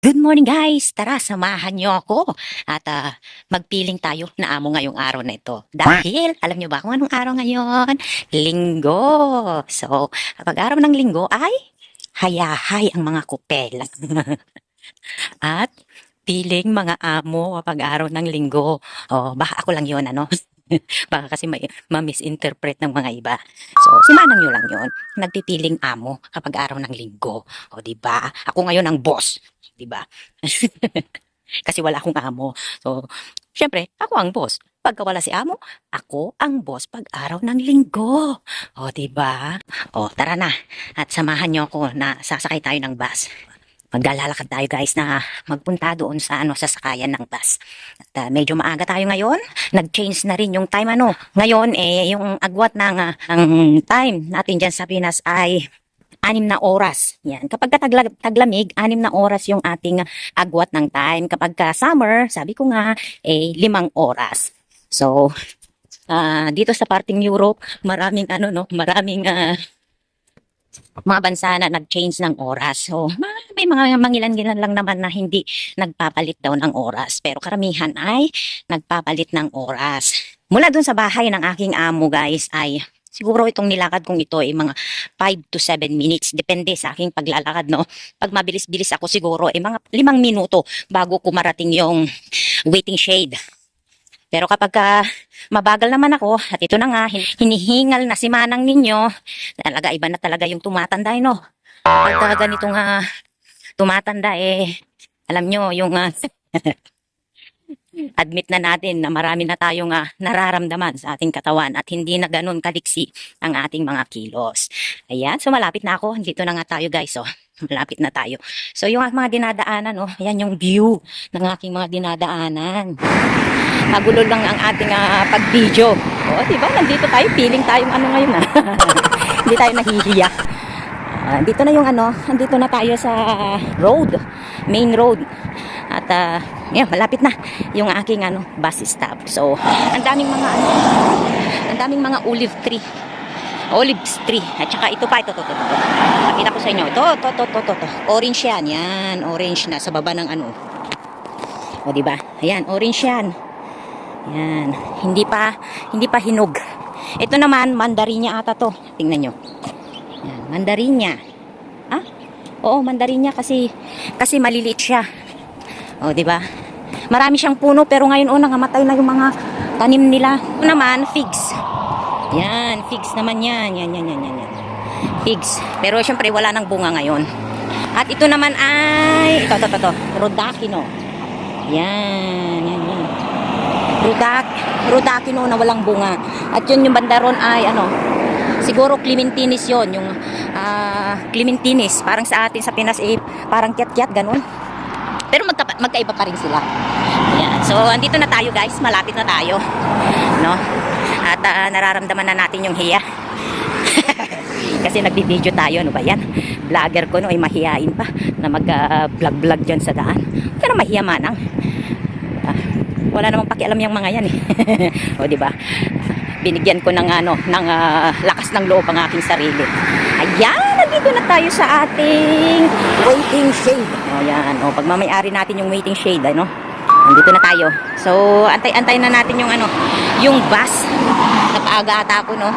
Good morning guys! Tara, samahan niyo ako at ah, magpiling tayo na amo ngayong araw na ito. Dahil, alam niyo ba kung anong araw ngayon? Linggo! So, kapag araw ng linggo ay hayahay ang mga kupel. at piling mga amo kapag araw ng linggo. Oh, baka ako lang yon ano? baka kasi may ma-misinterpret ng mga iba. So, simanang nyo lang yon Nagpipiling amo kapag araw ng linggo. O, di ba? Ako ngayon ang boss. Di ba? Kasi wala akong amo. So, syempre, ako ang boss. Pagka wala si amo, ako ang boss pag araw ng linggo. O, di ba? O, tara na. At samahan niyo ako na sasakay tayo ng bus. Maglalakad tayo guys na magpunta doon sa ano sa sakayan ng bus. At ah, medyo maaga tayo ngayon. Nag-change na rin yung time ano. Ngayon eh yung agwat ng ah, ang time natin diyan sa Pinas ay anim na oras. Yan. Kapag ka tagla- taglamig, anim na oras yung ating agwat ng time. Kapag ka summer, sabi ko nga, eh, limang oras. So, ah, dito sa parting Europe, maraming ano, no, maraming ah, mga bansa na nag-change ng oras. So, ma- may mga mangilan-gilan lang naman na hindi nagpapalit daw ng oras. Pero karamihan ay nagpapalit ng oras. Mula dun sa bahay ng aking amo, guys, ay siguro itong nilakad kong ito ay mga 5 to 7 minutes. Depende sa aking paglalakad, no? Pag mabilis-bilis ako siguro, ay mga limang minuto bago ko marating yung waiting shade. Pero kapag ka mabagal naman ako, at ito na nga, hin- hinihingal na si manang ninyo, talaga iba na talaga yung tumatanda, eh, no? Pagka ganito nga tumatanda, eh, alam nyo, yung ah, admit na natin na marami na tayong ah, nararamdaman sa ating katawan at hindi na ganun kaliksi ang ating mga kilos. Ayan, so malapit na ako. Dito na nga tayo guys, oh. Malapit na tayo. So yung mga dinadaanan, oh, ayan yung view ng aking mga dinadaanan. Magulo lang ang ating ah, pag-video. O, di ba? Nandito tayo, feeling tayong ano ngayon ah. Hindi tayo nahihiya. Ah, dito na yung ano, andito na tayo sa road, main road. At ah, yeah, malapit na yung aking ano, bus stop. So, ang daming mga ano, ang daming mga olive tree. Olive tree. At saka ito pa, ito, ito, ito. ito. Pakita ko sa inyo. Ito, ito, ito, ito, ito. Orange yan. Yan, orange na sa baba ng ano. O, di ba? Ayan, orange yan. Yan. Hindi pa, hindi pa hinog. Ito naman, mandarinya ata to. Tingnan nyo. Yan, mandarinya. Ah? Oo, mandarinya kasi, kasi maliliit siya. O, di ba? Marami siyang puno pero ngayon oh, nangamatay na yung mga tanim nila. Ito naman, figs. Yan, figs naman yan. Yan, yan, yan, yan, yan. Figs. Pero syempre wala nang bunga ngayon. At ito naman ay, ito, ito, ito, ito. Rodakino. Yan, yan, yan. Rodak, Rodakino na walang bunga. At yun yung bandaron ay ano, siguro clementinis yon yung ah, clementinis. Parang sa atin sa Pinas eh, parang kiat-kiat ganun. Pero magka, magkaiba pa rin sila. Ayan. So, andito na tayo guys. Malapit na tayo. No? At ah, nararamdaman na natin yung hiya. Kasi nagbibideo tayo. Ano ba yan? Vlogger ko no ay mahihain pa na mag-vlog-vlog dyan sa daan. Pero mahiya manang. Ah, wala namang pakialam yung mga yan eh. o di ba? Binigyan ko ng ano, ng ah, lakas ng loob ang aking sarili. Ayan, nandito na tayo sa ating waiting shade. O yan, o pag mamayari natin yung waiting shade, ano? Nandito na tayo. So, antay-antay na natin yung ano, yung bus. Napaaga ata ako, no?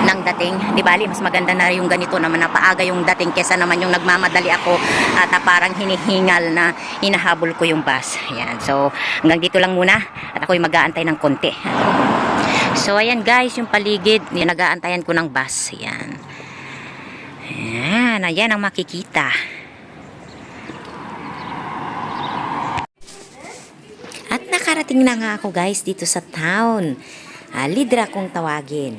ng dating. Di bali, mas maganda na yung ganito naman na paaga yung dating kesa naman yung nagmamadali ako at parang hinihingal na hinahabol ko yung bus. Ayan. So, hanggang dito lang muna at ako'y mag-aantay ng konti. So, ayan guys, yung paligid, nag-aantayan ko ng bus. Ayan. Ayan, ayan ang makikita. At nakarating na nga ako guys dito sa town. Ah, Lidra kung tawagin.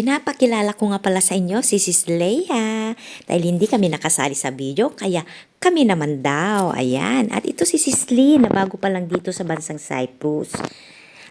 Pinapakilala ko nga pala sa inyo si Sis Leia. Dahil hindi kami nakasali sa video, kaya kami naman daw. Ayan. At ito si Sis Lee na bago pa lang dito sa bansang Cyprus.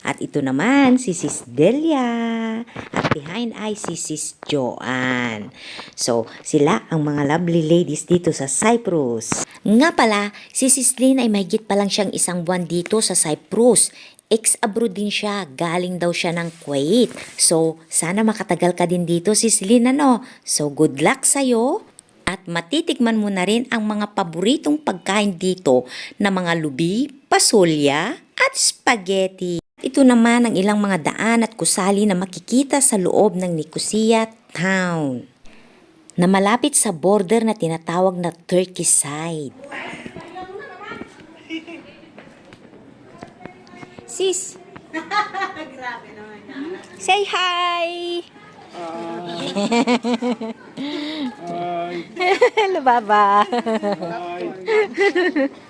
At ito naman si Sis Delia. At behind ay si Sis Joanne. So, sila ang mga lovely ladies dito sa Cyprus. Nga pala, si Sis Lynn ay mahigit pa lang siyang isang buwan dito sa Cyprus. Ex-abroad din siya. Galing daw siya ng Kuwait. So, sana makatagal ka din dito, Sis Lynn, ano? So, good luck sa'yo. At matitikman mo na rin ang mga paboritong pagkain dito na mga lubi, pasulya, at spaghetti. Ito naman ang ilang mga daan at kusali na makikita sa loob ng Nicosia Town na malapit sa border na tinatawag na Turkey side. Sis! Say hi! Hello, Baba.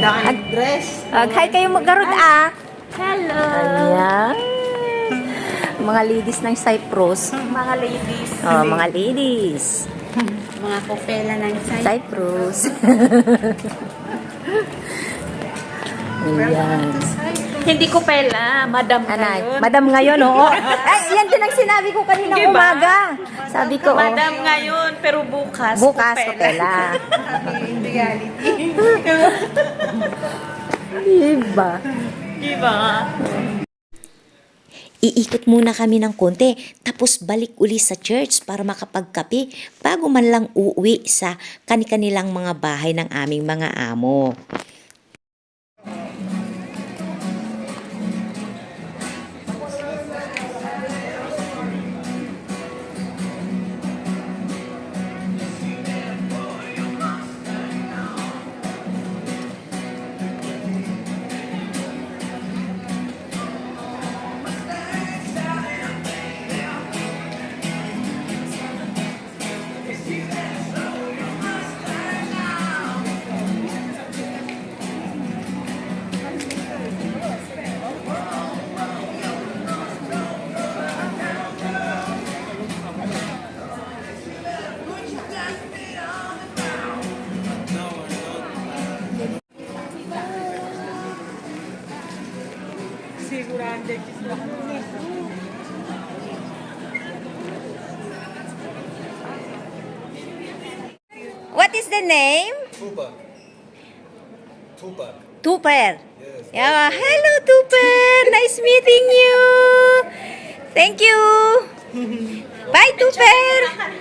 Daan dress. Ag hi kayo maggarod ah. Hello. Ayan. Mga ladies ng Cyprus. Mga ladies. Oh, mga ladies. Mga kopela ng side. Cyprus. Ayan. Hindi kopela, madam Anay, ngayon. madam ngayon, oo. Ay, yan din ang sinabi ko kanina Di ba? umaga. Sabi ko, oh, Madam ngayon, pero bukas, bukas. In reality. Diba? Diba? Iikot muna kami ng konti, tapos balik uli sa church para makapagkape bago man lang uuwi sa kani-kanilang mga bahay ng aming mga amo. What is the name? Tupac. Tupac. Tuper. Yes. Yeah, hello Tuper. Nice meeting you. Thank you. Bye Tuper.